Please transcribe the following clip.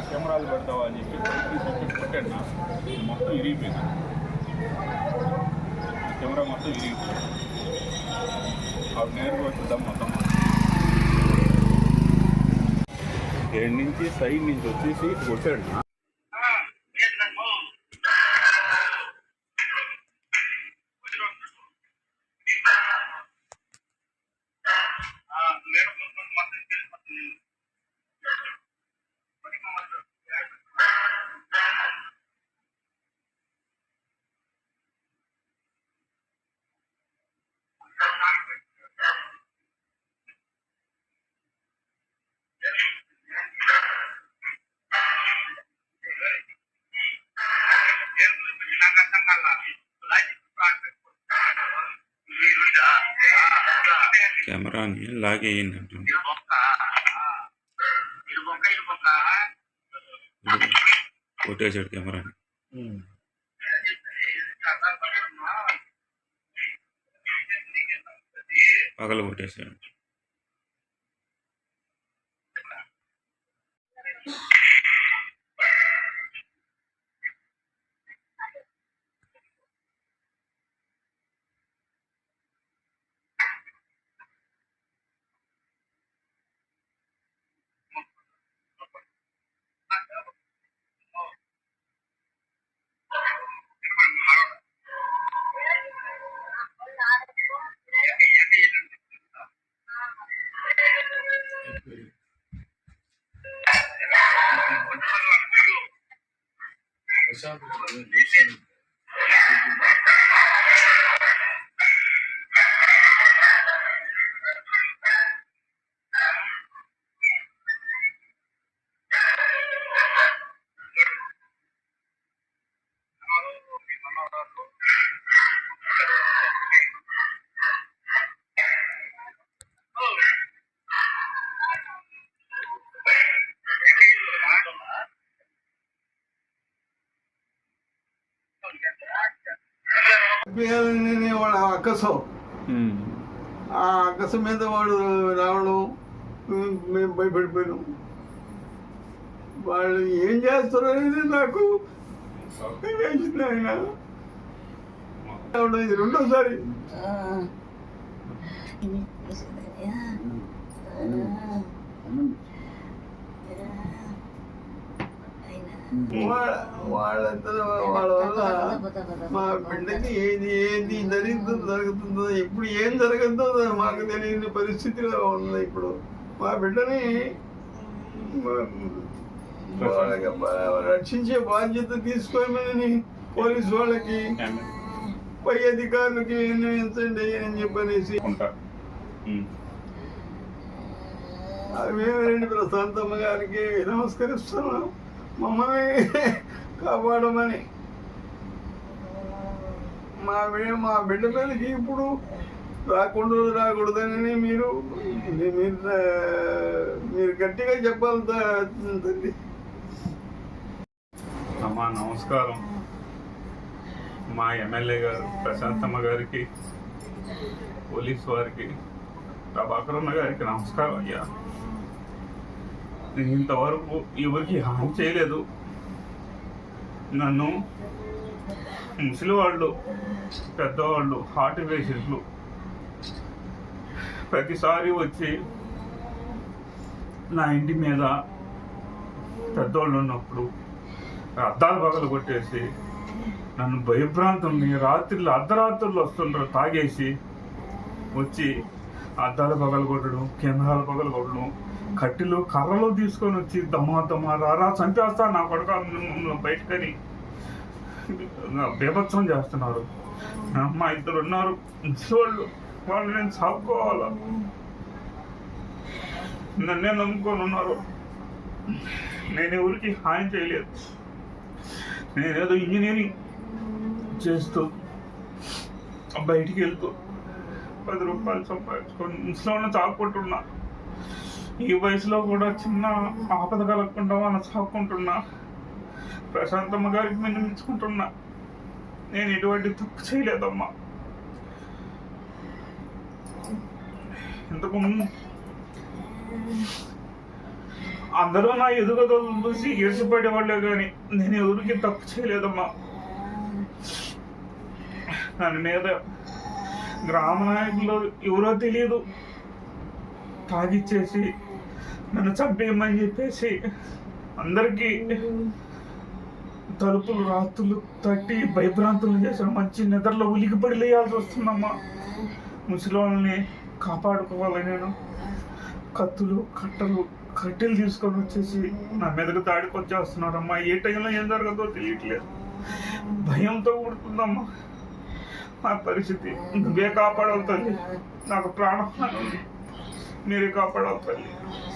కెమెరాలు పెడతావా అని చెప్పి తీసి కొట్టాడు నా. మొత్తం ఇరిగిపోయింది. కెమెరా మొత్తం ఇరిగిపోయింది. ఆవిడ నేరుగా వచ్చేద్దాం మొత్తం. ఏడు నుంచి సైడ్ నుంచి వచ్చేసి కొట్టాడు. కెమెరాని లాగేయండి అంటుంది కొట్టేశాడు కెమెరాని. పగల కొట్టేశాడు. Bisa, bisa. వాడు అక్కసం. ఆ అక్కసం మీద వాడు రావడం మేము భయపడిపోయినాం. వాళ్ళు ఏం చేస్తారు అనేది నాకు వేసింది ఆయన ఇది రెండోసారి. వాళ్ళ వల్ల మా బిడ్డకి ఏది ఏది జరుగుతుందో జరుగుతుందో ఇప్పుడు ఏం జరుగుతుందో మాకు తెలియని పరిస్థితిలో ఉంది ఇప్పుడు. మా బిడ్డని రక్షించే బాధ్యత తీసుకోమని పోలీసు వాళ్ళకి పై అధికారులకి విన్నవించండి అని చెప్పనేసి. ఉంటా. ఉమ్. మేమేంటి ప్రశాంతమ్మ గారికి నమస్కరిస్తున్నాం. మమ్మల్ని కాపాడమని. మా మా బిడ్డ మీదకి ఇప్పుడు రాకుండా రాకూడదని మీరు మీరు మీరు గట్టిగా చెప్పాలి తల్లి. అమ్మా నమస్కారం. మా ఎమ్మెల్యే గారు ప్రశాంతమ్మ గారికి పోలీస్ వారికి ప్రభాకరన్న గారికి నమస్కారం అయ్యా. నేను ఇంతవరకు ఎవరికి హాని చేయలేదు. నన్ను ముసలి వాళ్ళు పెద్దవాళ్ళు హార్ట్ పేషెంట్లు ప్రతిసారి వచ్చి నా ఇంటి మీద పెద్దవాళ్ళు ఉన్నప్పుడు అద్దాలు పగలు కొట్టేసి నన్ను భయభ్రాంతుల్ని రాత్రిలో అర్ధరాత్రులు వస్తుండ్రు తాగేసి వచ్చి అద్దాలు పగలు కొట్టడం కెమెరాలు పగలు కొట్టడం కట్టెలు కర్రలు తీసుకొని వచ్చి దమ్మా దమ్మా రారా చంపేస్తా నా కొడుక బయటకని బీభత్సం చేస్తున్నారు. మా అమ్మ ఇద్దరు ఉన్నారు. వాళ్ళు వాళ్ళు నేను సాపుకోవాలా నన్నే నమ్ముకొని ఉన్నారు. నేను ఎవరికి హాని చేయలేదు. నేనేదో ఇంజనీరింగ్ చేస్తూ బయటికి వెళ్తూ పది రూపాయలు సంపాదించుకొని ఇంట్లో చాకుంటున్నా ఈ వయసులో కూడా చిన్న ఆపద కలగకుండా వాళ్ళ చాకుంటున్నా ప్రశాంతమ్మ గారికి విన్నమించుకుంటున్నా నేను ఎటువంటి తప్పు చేయలేదమ్మా. ఇంతకుముందు అందరూ నా ఎదుగుదలను చూసి ఈర్షపడేవాళ్ళే కానీ నేను ఎవరికి తప్పు చేయలేదమ్మా. దాని మీద గ్రామ నాయకులు ఎవరో తెలియదు తాగిచ్చేసి నన్ను చంపేయమని చెప్పేసి అందరికీ తలుపులు రాత్రులు తట్టి భయభ్రాంతులు చేశాను మంచి నిద్రలో ఉలికిపడి లేయాల్సి వస్తుందమ్మా. ముసలి కాపాడుకోవాలి నేను. కత్తులు కట్టలు కట్టెలు తీసుకొని వచ్చేసి నా మీదకు దాడికి వచ్చేస్తున్నారమ్మా. ఏ టైంలో ఏం జరగదో తెలియట్లేదు. భయంతో కూడుతుందమ్మా నా పరిస్థితి. నువ్వే కాపాడవుతుంది తల్లి. నాకు ప్రాణం. మీరే కాపాడవుతుంది తల్లి.